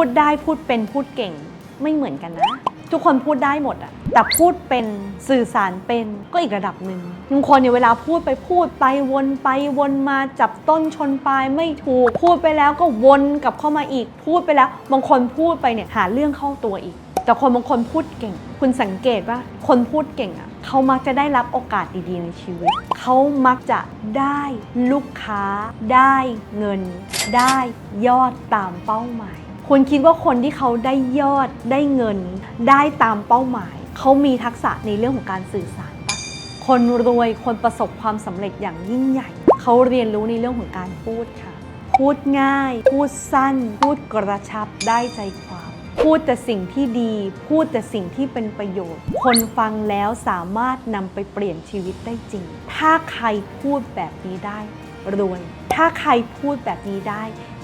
พูดได้พูดเป็นพูดเก่งไม่เหมือนกันนะ ทุกคนพูดได้หมดอะแต่พูดเป็นสื่อสารเป็นก็อีกระดับหนึ่งบางคนเนี่ยเวลาพูดไปพูดไปวนไปวนมาจับต้นชนปลายไม่ถูกพูดไปแล้วก็วนกลับเข้ามาอีก พูดไปแล้ว บางคนพูดไปเนี่ยหาเรื่องเข้าตัวอีก แต่คนบางคนพูดเก่ง คุณสังเกตว่าคนพูดเก่งอะ่ะเขามักจะได้รับโอกาสดีๆในชีวิต เขามักจะได้ลูกค้า ได้เงิน ได้ยอดตามเป้าหมาย คุณคิดว่าคนที่เขาได้ยอดได้เงิน ได้ตามเป้าหมาย เขามีทักษะในเรื่องของการสื่อสารปะคนรวยคนประสบความสำเร็จอย่างยิ่งใหญ่ เขาเรียนรู้ในเรื่องของการพูดค่ะ พูดง่าย พูดสั้น พูดกระชับได้ใจความ พูดแต่สิ่งที่ดี พูดแต่สิ่งที่เป็นประโยชน์ คนฟังแล้วสามารถนำไปเปลี่ยนชีวิตได้จริง ถ้าใครพูดแบบนี้ได้รวย ถ้าใครพูดแบบนี้ได้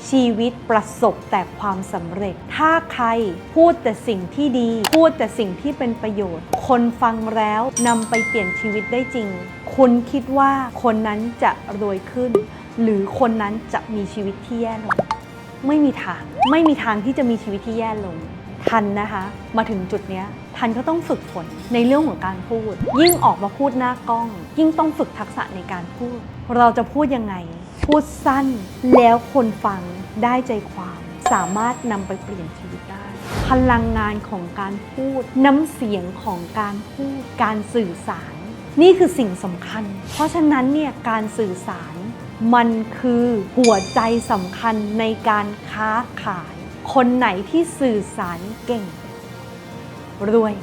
ชีวิตประสบแต่ความสำเร็จ ถ้าใครพูดแต่สิ่งที่ดี พูดแต่สิ่งที่เป็นประโยชน์ คนฟังแล้วนำไปเปลี่ยนชีวิตได้จริง คุณคิดว่าคนนั้นจะรวยขึ้น หรือคนนั้นจะมีชีวิตที่แย่ลง ไม่มีทาง ไม่มีทางที่จะมีชีวิตที่แย่ลง ทันนะคะ มาถึงจุดนี้ทันก็ต้องฝึกฝนในเรื่องของการพูด ยิ่งออกมาพูดหน้ากล้อง ยิ่งต้องฝึกทักษะในการพูด เราจะพูดยังไง พูดสั้นแล้วคนฟังได้ใจความ สามารถนำไปเปลี่ยนชีวิตได้ พลังงานของการพูด น้ำเสียงของการพูด การสื่อสาร นี่คือสิ่งสำคัญ เพราะฉะนั้นเนี่ยการสื่อสารมันคือหัวใจสำคัญในการค้าขาย คนไหนที่สื่อสารเก่ง รวย